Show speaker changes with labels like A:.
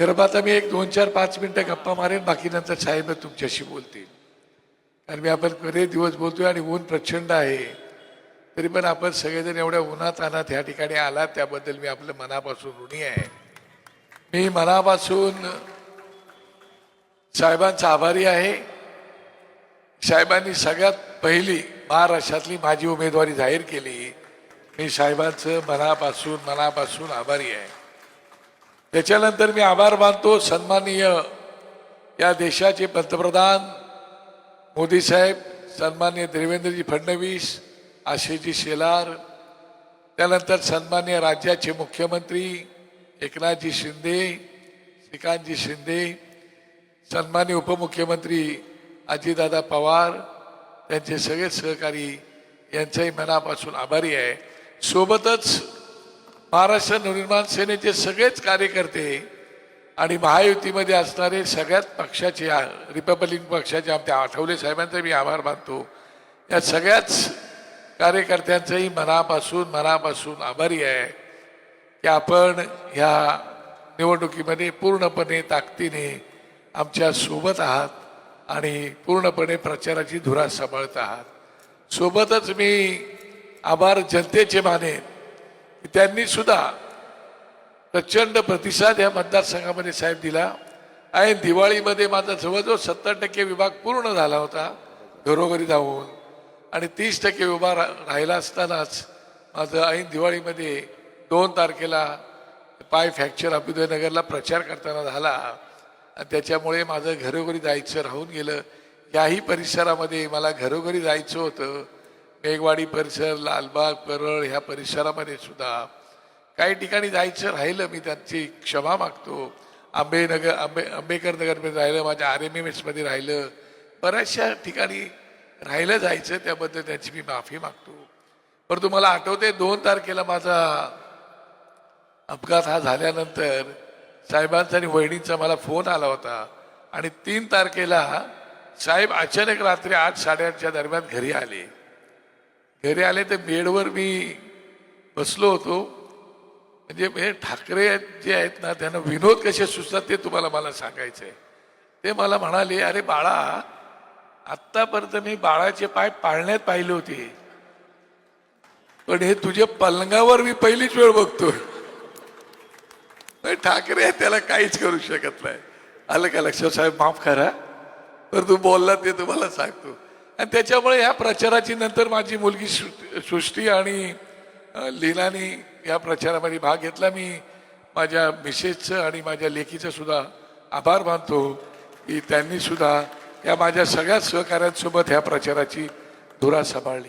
A: खरं आता मी एक दोन चार पाच मिनटं गप्पा मारेन बाकी नंतर साहेब तुमच्याशी बोलतील कारण मी आपण बरेच दिवस बोलतोय आणि ऊन प्रचंड आहे. तरी पण आपण सगळेजण एवढ्या उन्हात आणत ह्या ठिकाणी आलात त्याबद्दल मी आपलं मनापासून ऋणी आहे. मी मनापासून साहेबांचा आभारी आहे. साहेबांनी सगळ्यात पहिली महाराष्ट्रातली माझी उमेदवारी जाहीर केली. मी साहेबांचं मनापासून मनापासून आभारी आहे. त्याच्यानंतर मी आभार मानतो सन्माननीय या देशाचे पंतप्रधान मोदी साहेब सन्मान्य देवेंद्रजी फडणवीस आशिषजी शेलार त्यानंतर सन्मान्य राज्याचे मुख्यमंत्री एकनाथजी शिंदे श्रीकांतजी शिंदे सन्मान्य उपमुख्यमंत्री अजितदादा पवार त्यांचे सगळे सहकारी यांचाही मनापासून आभारी आहे. सोबतच महाराष्ट्र नवनिर्माण सेनेचे सगळेच कार्यकर्ते आणि महायुतीमध्ये असणारे सगळ्यात पक्षाचे रिपब्लिक रिपब्लिकन पक्षाचे आमच्या आठवले साहेबांचा मी आभार मानतो. या सगळ्याच कार्यकर्त्यांचंही मनापासून मनापासून आभारी आहे की आपण ह्या निवडणुकीमध्ये पूर्णपणे ताकदीने आमच्यासोबत आहात आणि पूर्णपणे प्रचाराची धुरा सांभाळत आहात. सोबतच मी आभार जनतेचे मानेन. त्यांनी सुद्धा प्रचंड प्रतिसाद या मतदारसंघामध्ये साहेब दिला. आणि दिवाळीमध्ये माझा जवळजवळ सत्तर टक्के विभाग पूर्ण झाला होता घरोघरी जाऊन आणि तीस टक्के विभाग राहिला असतानाच माझं ऐन दिवाळीमध्ये दोन तारखेला पाय फ्रॅक्चर अभ्युदयनगरला प्रचार करताना झाला. आणि त्याच्यामुळे माझं घरोघरी जायचं राहून गेलं. याही परिसरामध्ये मला घरोघरी जायचं होतं. मेघवाडी परिसर लालबाग परळ ह्या परिसरामध्ये सुद्धा काही ठिकाणी जायचं राहिलं मी त्यांची क्षमा मागतो. आंबेनगर आंबे आंबेकर नगरमध्ये राहिलं माझ्या आर एम एम एसमध्ये राहिलं. बऱ्याचशा ठिकाणी राहिलं जायचं त्याबद्दल त्यांची मी माफी मागतो. पण तुम्हाला आठवते दोन तारखेला माझा अपघात हा झाल्यानंतर साहेबांचा आणि वहिणींचा मला फोन आला होता. आणि तीन तारखेला साहेब अचानक रात्री आठ साडेआठच्या दरम्यान घरी आले. घरी आले तर बेडवर मी बसलो होतो. म्हणजे हे ठाकरे जे आहेत ना त्यांना विनोद कसे सुचतात ते तुम्हाला मला सांगायचं आहे ते मला म्हणाले अरे बाळा आत्तापर्यंत मी बाळाचे पाय पाळण्यात पाहिले होते. पण हे तुझ्या पलंगावर मी पहिलीच वेळ बघतोय. पण ठाकरे त्याला काहीच करू शकत नाही. आलं का लक्षात? साहेब माफ करा. तर तू बोलला ते तुम्हाला सांगतो. आणि त्याच्यामुळे ह्या प्रचाराची नंतर माझी मुलगी सृष्टी आणि लीलानी या प्रचारामध्ये भाग घेतला. मी माझ्या मिसेसचं आणि माझ्या लेखीचं सुद्धा आभार मानतो की त्यांनी सुद्धा या माझ्या सगळ्या सहकाऱ्यांसोबत ह्या प्रचाराची धुरा सांभाळली.